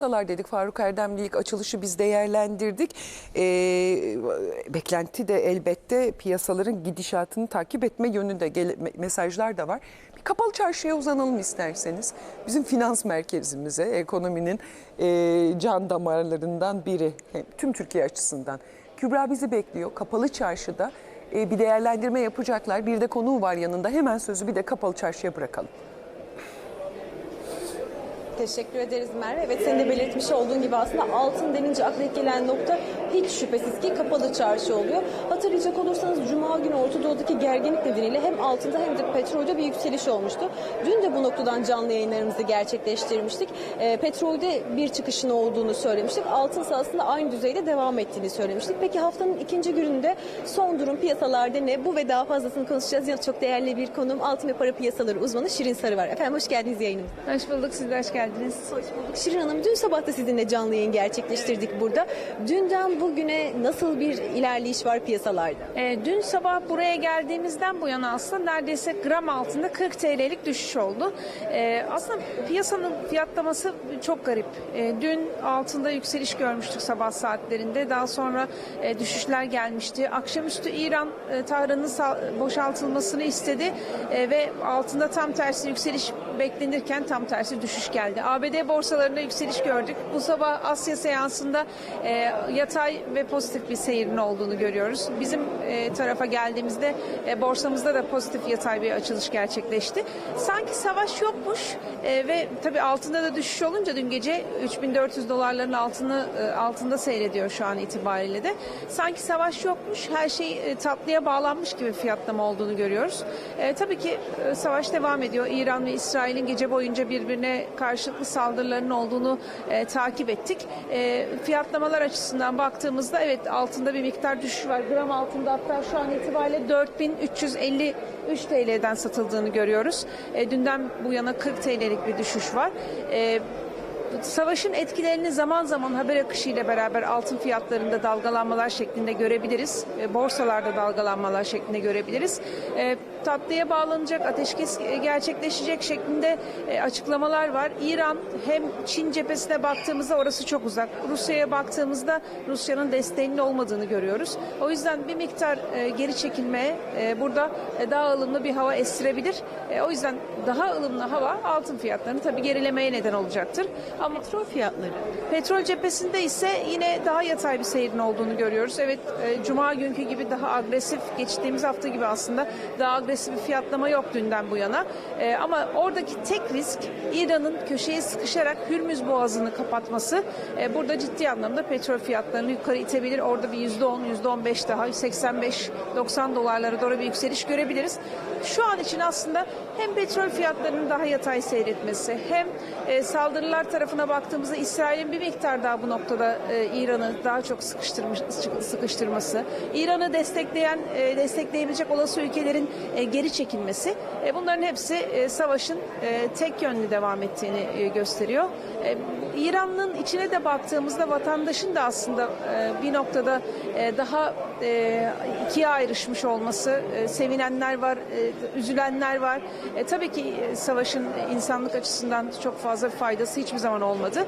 Piyasalar dedik Faruk Erdem'le ilk açılışı biz değerlendirdik. Ee, beklenti de elbette piyasaların gidişatını takip etme yönünde gele- me- mesajlar da var. Bir kapalı çarşıya uzanalım isterseniz. Bizim finans merkezimize, ekonominin e, can damarlarından biri hem tüm Türkiye açısından. Kübra bizi bekliyor kapalı çarşıda. e, bir değerlendirme yapacaklar. Bir de konuğu var yanında. Hemen sözü bir de kapalı çarşıya bırakalım. Teşekkür ederiz Merve. Evet senin de belirtmiş olduğun gibi aslında altın denince akla gelen nokta hiç şüphesiz ki kapalı çarşı oluyor. Hatırlayacak olursanız Cuma günü Orta Doğu'daki gerginlik nedeniyle hem altında hem de petrolde bir yükseliş olmuştu. Dün de bu noktadan canlı yayınlarımızı gerçekleştirmiştik. E, petrolde bir çıkışın olduğunu söylemiştik. Altın aslında aynı düzeyde devam ettiğini söylemiştik. Peki haftanın ikinci gününde son durum piyasalarda ne? Bu ve daha fazlasını konuşacağız. Yanı çok değerli bir konuğum altın ve para piyasaları uzmanı Şirin Sarı var. Efendim hoş geldiniz yayınımıza. Hoş bulduk, siz de hoş geldiniz. Hoş bulduk. Şirin Hanım dün sabah da sizinle canlı yayın gerçekleştirdik burada. Dünden bugüne nasıl bir ilerleyiş var piyasalarda? Ee, dün sabah buraya geldiğimizden bu yana aslında neredeyse gram altında 40 TL'lik düşüş oldu. Ee, aslında piyasanın fiyatlaması çok garip. Ee, dün altında yükseliş görmüştük sabah saatlerinde. Daha sonra e, düşüşler gelmişti. Akşamüstü İran e, Tahran'ın boşaltılmasını istedi E, ve altında tam tersi yükseliş beklenirken tam tersi düşüş geldi. ABD borsalarında yükseliş gördük. Bu sabah Asya seansında e, yatay ve pozitif bir seyrin olduğunu görüyoruz. Bizim e, tarafa geldiğimizde e, borsamızda da pozitif yatay bir açılış gerçekleşti. Sanki savaş yokmuş e, ve tabii altında da düşüş olunca dün gece 3400 dolarların altını e, altında seyrediyor şu an itibariyle de. Sanki savaş yokmuş, her şey e, tatlıya bağlanmış gibi fiyatlama olduğunu görüyoruz. E, tabii ki e, savaş devam ediyor. İran ve İsrail'in gece boyunca birbirine karşılıklı saldırılarının olduğunu e, takip ettik. E, fiyatlamalar açısından baktığımızda evet altında bir miktar düşüş var. Gram altında hatta şu an itibariyle 4353 TL'den satıldığını görüyoruz. E, dünden bu yana 40 TL'lik bir düşüş var. E, Savaşın etkilerini zaman zaman haber akışıyla beraber altın fiyatlarında dalgalanmalar şeklinde görebiliriz. E, Borsalarda dalgalanmalar şeklinde görebiliriz. E, Tatlıya bağlanacak, ateşkes gerçekleşecek şeklinde e, açıklamalar var. İran hem Çin cephesine baktığımızda orası çok uzak. Rusya'ya baktığımızda Rusya'nın desteğinin olmadığını görüyoruz. O yüzden bir miktar e, geri çekilmeye e, burada e, daha ılımlı bir hava estirebilir. E, O yüzden daha ılımlı hava altın fiyatlarını tabii gerilemeye neden olacaktır. Ama Petrol fiyatları. Petrol cephesinde ise yine daha yatay bir seyrin olduğunu görüyoruz. Evet, e, Cuma günkü gibi daha agresif, geçtiğimiz hafta gibi aslında daha agresif bir fiyatlama yok dünden bu yana. E, ama oradaki tek risk İran'ın köşeye sıkışarak Hürmüz Boğazı'nı kapatması. E, burada ciddi anlamda petrol fiyatlarını yukarı itebilir. Orada bir %10, %15 daha 85-90 dolarlara doğru bir yükseliş görebiliriz. Şu an için aslında hem petrol fiyatlarının daha yatay seyretmesi hem e, saldırılar tarafına baktığımızda İsrail'in bir miktar daha bu noktada e, İran'ı daha çok sıkıştırmış, sıkıştırması, İran'ı destekleyen, e, destekleyebilecek olası ülkelerin e, geri çekilmesi, e, bunların hepsi e, savaşın e, tek yönlü devam ettiğini e, gösteriyor. E, İran'ın içine de baktığımızda vatandaşın da aslında e, bir noktada e, daha ikiye ayrışmış olması, sevinenler var, üzülenler var. Tabii ki savaşın insanlık açısından çok fazla faydası hiçbir zaman olmadı.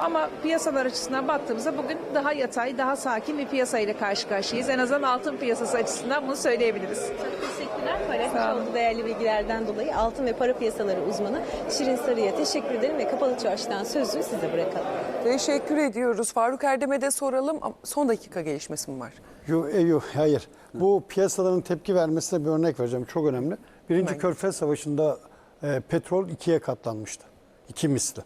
Ama piyasalar açısından baktığımızda bugün daha yatay, daha sakin bir piyasayla karşı karşıyayız. En azından altın piyasası açısından bunu söyleyebiliriz. Çok teşekkürler paylaşmış olduğu değerli bilgilerden dolayı altın ve para piyasaları uzmanı Şirin Sarı'ya teşekkür ederim ve kapalı çarşıdan sözü size bırakalım. Teşekkür ediyoruz. Faruk Erdem'e de soralım. Son dakika gelişmesi mi var? Yok, e, yok, hayır. Bu piyasaların tepki vermesine bir örnek vereceğim. Çok önemli. Birinci Hemen. Körfez Savaşı'nda e, petrol ikiye katlanmıştı. İki misli.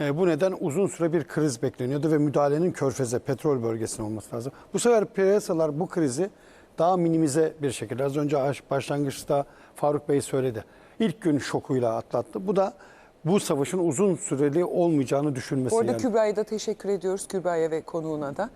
E, bu neden uzun süre bir kriz bekleniyordu ve müdahalenin Körfez'e, petrol bölgesine olması lazım. Bu sefer piyasalar bu krizi daha minimize bir şekilde, az önce aş- başlangıçta Faruk Bey söyledi. İlk gün şokuyla atlattı. Bu da bu savaşın uzun süreli olmayacağını düşünmesi. Bu arada yani. Kübra'ya da teşekkür ediyoruz. Kübra'ya ve konuğuna da.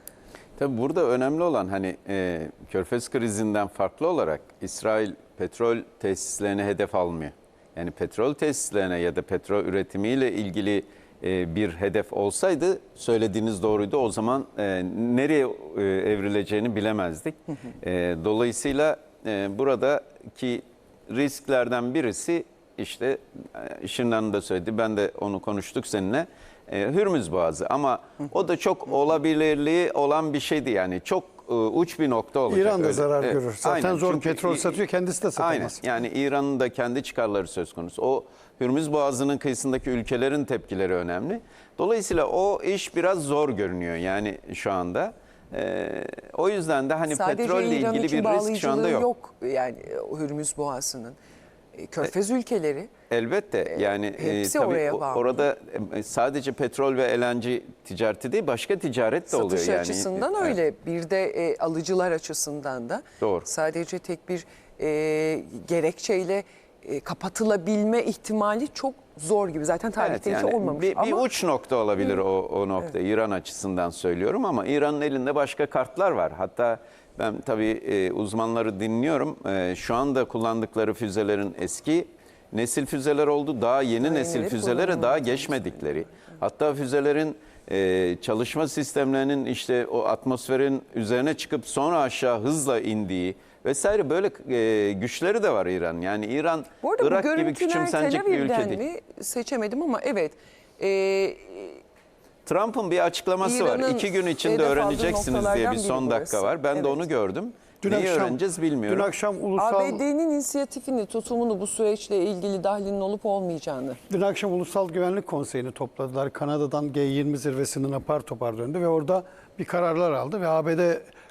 Tabii burada önemli olan hani e, Körfez krizinden farklı olarak İsrail petrol tesislerine hedef almıyor. Yani petrol tesislerine ya da petrol üretimiyle ilgili e, bir hedef olsaydı söylediğiniz doğruydu. O zaman e, nereye e, evrileceğini bilemezdik. E, dolayısıyla e, buradaki risklerden birisi işte Şirin Hanım da söyledi. Ben de onu konuştuk seninle. e, Hürmüz Boğazı ama o da çok olabilirliği olan bir şeydi yani çok e, uç bir nokta olacak. İran da Öyle. zarar Evet, görür. Zaten aynen. zor Çünkü petrol İ- satıyor, kendisi de satamaz. Aynen. Yani İran'ın da kendi çıkarları söz konusu. O Hürmüz Boğazı'nın kıyısındaki ülkelerin tepkileri önemli. Dolayısıyla o iş biraz zor görünüyor yani şu anda. Ee, o yüzden de hani Sadece petrolle İran ilgili için bir risk şu anda bağlayıcılığı yok. yok. Yani Hürmüz Boğazı'nın. E, Körfez ülkeleri Elbette yani e, hepsi tabii oraya bağlı. orada e, sadece petrol ve LNG ticareti değil başka ticaret de oluyor satış yani. açısından Evet. öyle. Bir de e, alıcılar açısından da. Doğru. Sadece tek bir e, gerekçeyle e, kapatılabilme ihtimali çok zor gibi. Zaten tarihte Evet, hiç yani olmamış. bir, bir Ama uç nokta olabilir o, o nokta İran açısından söylüyorum ama İran'ın elinde başka kartlar var. Hatta ben tabii e, uzmanları dinliyorum. E, şu anda kullandıkları füzelerin eski nesil füzeler oldu. Daha yeni nesil yenileri füzelere daha geçmedikleri. Hatta füzelerin e, çalışma sistemlerinin işte o atmosferin üzerine çıkıp sonra aşağı hızla indiği vesaire böyle e, güçleri de var İran. Yani İran bu arada Irak bu gibi küçümsenecek bir ülke değil. mi seçemedim ama evet. E, Trump'ın bir açıklaması var. İran'ın İki gün içinde öğreneceksiniz diye bir son dakika burası. var. Ben de Evet. onu gördüm. Dün Neyi akşam, öğreneceğiz bilmiyorum. Dün akşam ulusal ABD'nin inisiyatifini, tutumunu bu süreçle ilgili dahlinin olup olmayacağını. Dün akşam Ulusal Güvenlik Konseyi'ni topladılar. Kanada'dan G20 zirvesinden apar topar döndü ve orada bir kararlar aldı ve ABD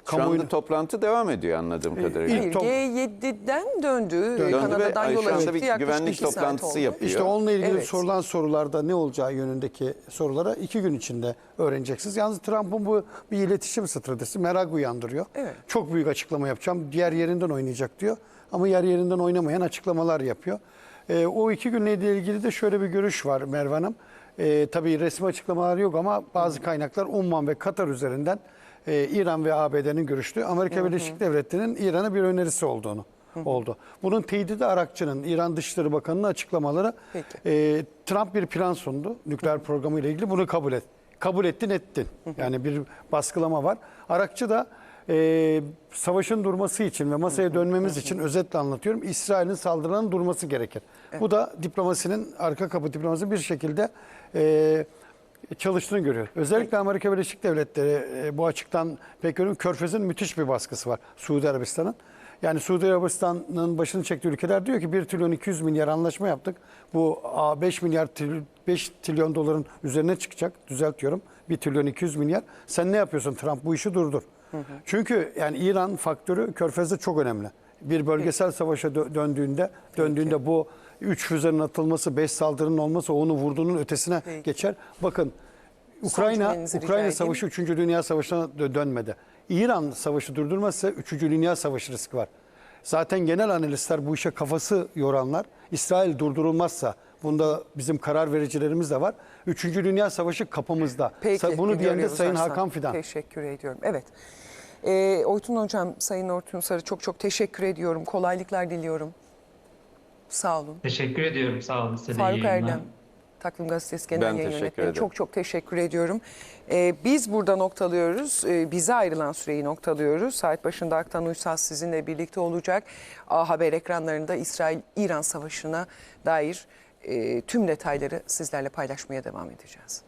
Şu kamuoyunu anda toplantı devam ediyor anladığım kadarıyla. ilk Hayır, top- G7'den döndü. Döndü Kanada'dan yola şu çıktı. bir güvenlik toplantısı yapıyor. İşte onunla ilgili Evet. sorulan sorularda ne olacağı yönündeki sorulara iki gün içinde öğreneceksiniz. Yalnız Trump'ın bu bir iletişim stratejisi merak uyandırıyor. Evet. Çok büyük açıklama yapacağım. Diğer yerinden oynayacak diyor. Ama yer yerinden oynamayan açıklamalar yapıyor. Ee, o iki günle ilgili de şöyle bir görüş var Merve Hanım. Ee, tabii resmi açıklamalar yok ama bazı kaynaklar Umman ve Katar üzerinden e, İran ve ABD'nin görüştüğü Amerika Birleşik Devletleri'nin İran'a bir önerisi olduğunu oldu. Bunun teyidi de Arakçı'nın İran Dışişleri Bakanı'nın açıklamaları. Peki. E, Trump bir plan sundu nükleer programı ile ilgili bunu kabul et. Kabul ettin ettin. Yani bir baskılama var. Arakçı da e, savaşın durması için ve masaya dönmemiz için özetle anlatıyorum. İsrail'in saldırılarının durması gerekir. Bu da diplomasinin arka kapı diplomasi bir şekilde e, çalıştığını görüyor. Özellikle Amerika Birleşik Devletleri e, bu açıktan pek görüyorum. Körfez'in müthiş bir baskısı var Suudi Arabistan'ın. Yani Suudi Arabistan'ın başını çektiği ülkeler diyor ki 1 trilyon 200 milyar anlaşma yaptık. Bu a, 5 milyar tril- 5 trilyon doların üzerine çıkacak. Düzeltiyorum. 1 trilyon 200 milyar. Sen ne yapıyorsun Trump? Bu işi durdur. Çünkü yani İran faktörü Körfez'de çok önemli. Bir bölgesel savaşa dö- döndüğünde döndüğünde bu 3 füzenin atılması, 5 saldırının olması onu vurduğunun ötesine Peki. geçer. Bakın Ukrayna Ukrayna. Savaşı 3. Dünya Savaşı'na dö- dönmedi. İran Savaşı durdurmazsa 3. Dünya Savaşı riski var. Zaten genel analistler bu işe kafası yoranlar İsrail durdurulmazsa bunda bizim karar vericilerimiz de var. 3. Dünya Savaşı kapımızda. Peki, Bunu diyen de Sayın Hasan. Hakan Fidan. Teşekkür ediyorum. Evet. Ee, Oytun Hocam, Sayın Oytun Sarı çok çok teşekkür ediyorum. Kolaylıklar diliyorum. Sağ olun. Teşekkür ediyorum. Sağ olun. Size Faruk. Erdem, Takvim Gazetesi Genel Ben Yayın teşekkür Yönetmeni. Çok çok teşekkür ediyorum. Ee, biz burada noktalıyoruz. Ee, bize ayrılan süreyi noktalıyoruz. Saat başında Aktan Uysal sizinle birlikte olacak. A Haber ekranlarında İsrail-İran Savaşı'na dair e, tüm detayları sizlerle paylaşmaya devam edeceğiz.